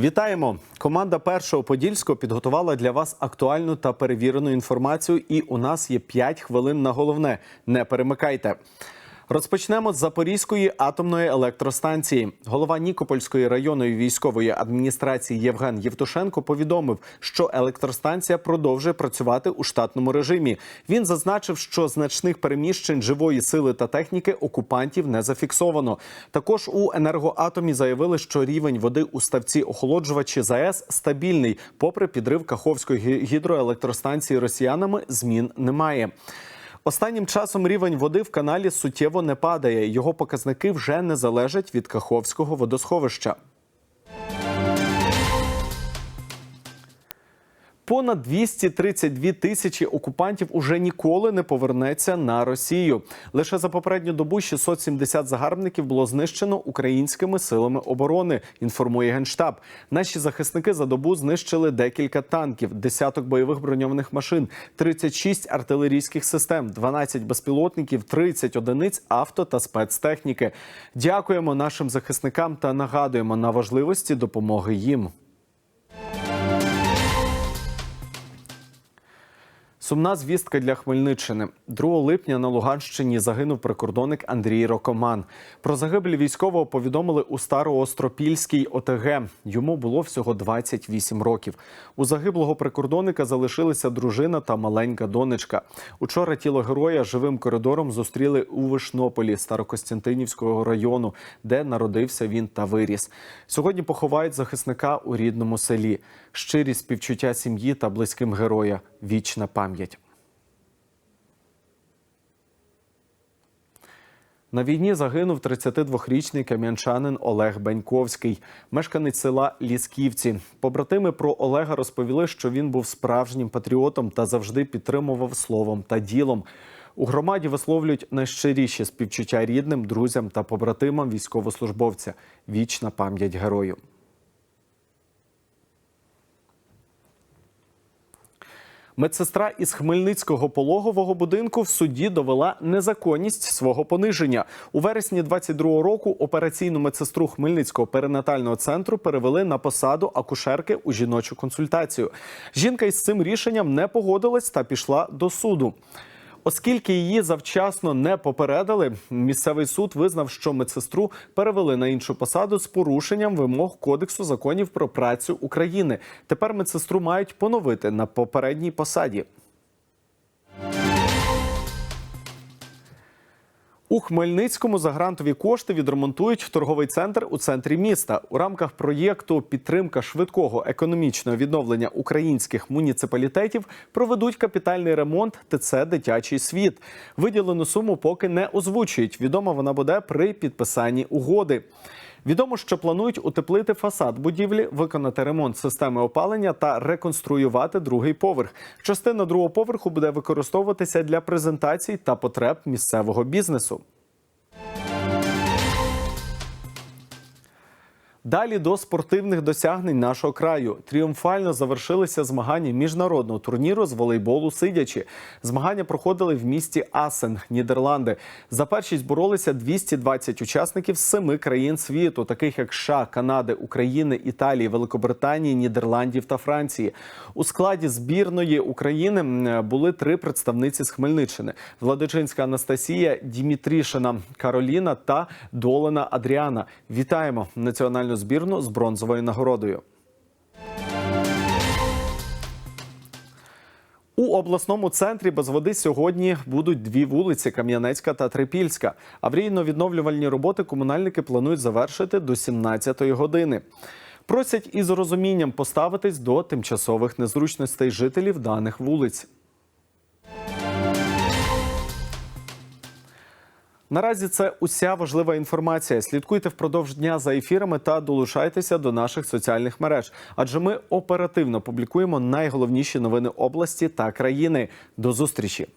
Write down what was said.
Вітаємо! Команда першого подільського підготувала для вас актуальну та перевірену інформацію. І у нас є 5 хвилин на головне. Не перемикайте. Розпочнемо з Запорізької атомної електростанції. Голова Нікопольської районної військової адміністрації Євген Євтушенко повідомив, що електростанція продовжує працювати у штатному режимі. Він зазначив, що значних переміщень живої сили та техніки окупантів не зафіксовано. Також у енергоатомі заявили, що рівень води у ставці охолоджувачі ЗАЕС стабільний. Попри підрив Каховської гідроелектростанції росіянами, змін немає. Останнім часом рівень води в каналі суттєво не падає. Його показники вже не залежать від Каховського водосховища. Понад 232 тисячі окупантів уже ніколи не повернеться на Росію. Лише за попередню добу 670 загарбників було знищено українськими силами оборони. Інформує генштаб. Наші захисники за добу знищили декілька танків, десяток бойових броньованих машин, 36 артилерійських систем, 12 безпілотників, 30 одиниць авто та спецтехніки. Дякуємо нашим захисникам та нагадуємо на важливості допомоги їм. Сумна звістка для Хмельниччини. 2 липня на Луганщині загинув прикордонник Андрій Рокоман. Про загибель військового повідомили у Староостропільській ОТГ. Йому було всього 28 років. У загиблого прикордонника залишилися дружина та маленька донечка. Учора тіло героя живим коридором зустріли у Вишнополі Старокостянтинівського району, де народився він та виріс. Сьогодні поховають захисника у рідному селі. Щирі співчуття сім'ї та близьким героя. Вічна пам'ять. На війні загинув 32-річний кам'янчанин Олег Беньковський, мешканець села Лісківці. Побратими про Олега розповіли, що він був справжнім патріотом та завжди підтримував словом та ділом. У громаді висловлюють найщиріші співчуття рідним, друзям та побратимам військовослужбовця. Вічна пам'ять герою. Медсестра із Хмельницького пологового будинку в суді довела незаконність свого пониження. У вересні 22-го року операційну медсестру Хмельницького перинатального центру перевели на посаду акушерки у жіночу консультацію. Жінка із цим рішенням не погодилась та пішла до суду. Оскільки її завчасно не попередили, місцевий суд визнав, що медсестру перевели на іншу посаду з порушенням вимог Кодексу законів про працю України. Тепер медсестру мають поновити на попередній посаді. У Хмельницькому за грантові кошти відремонтують торговий центр у центрі міста. У рамках проєкту Підтримка швидкого економічного відновлення українських муніципалітетів проведуть капітальний ремонт ТЦ Дитячий світ. Виділену суму поки не озвучують. Відома вона буде при підписанні угоди. Відомо, що планують утеплити фасад будівлі, виконати ремонт системи опалення та реконструювати другий поверх. Частина другого поверху буде використовуватися для презентацій та потреб місцевого бізнесу. Далі до спортивних досягнень нашого краю тріумфально завершилися змагання міжнародного турніру з волейболу сидячи. Змагання проходили в місті Асен, Нідерланди. За першість боролися 220 учасників з семи країн світу, таких як США, Канади, України, Італії, Великобританії, Нідерландів та Франції. У складі збірної України були три представниці з Хмельниччини: Владичинська Анастасія, Дімітрішина Кароліна та Долина Адріана. Вітаємо національну збірну з бронзовою нагородою. У обласному центрі без води сьогодні будуть дві вулиці Кам'янецька та Трипільська. Аврійно-відновлювальні роботи комунальники планують завершити до 17-ї години. Просять із розумінням поставитись до тимчасових незручностей жителів даних вулиць. Наразі це уся важлива інформація. Слідкуйте впродовж дня за ефірами та долучайтеся до наших соціальних мереж, адже ми оперативно публікуємо найголовніші новини області та країни. До зустрічі.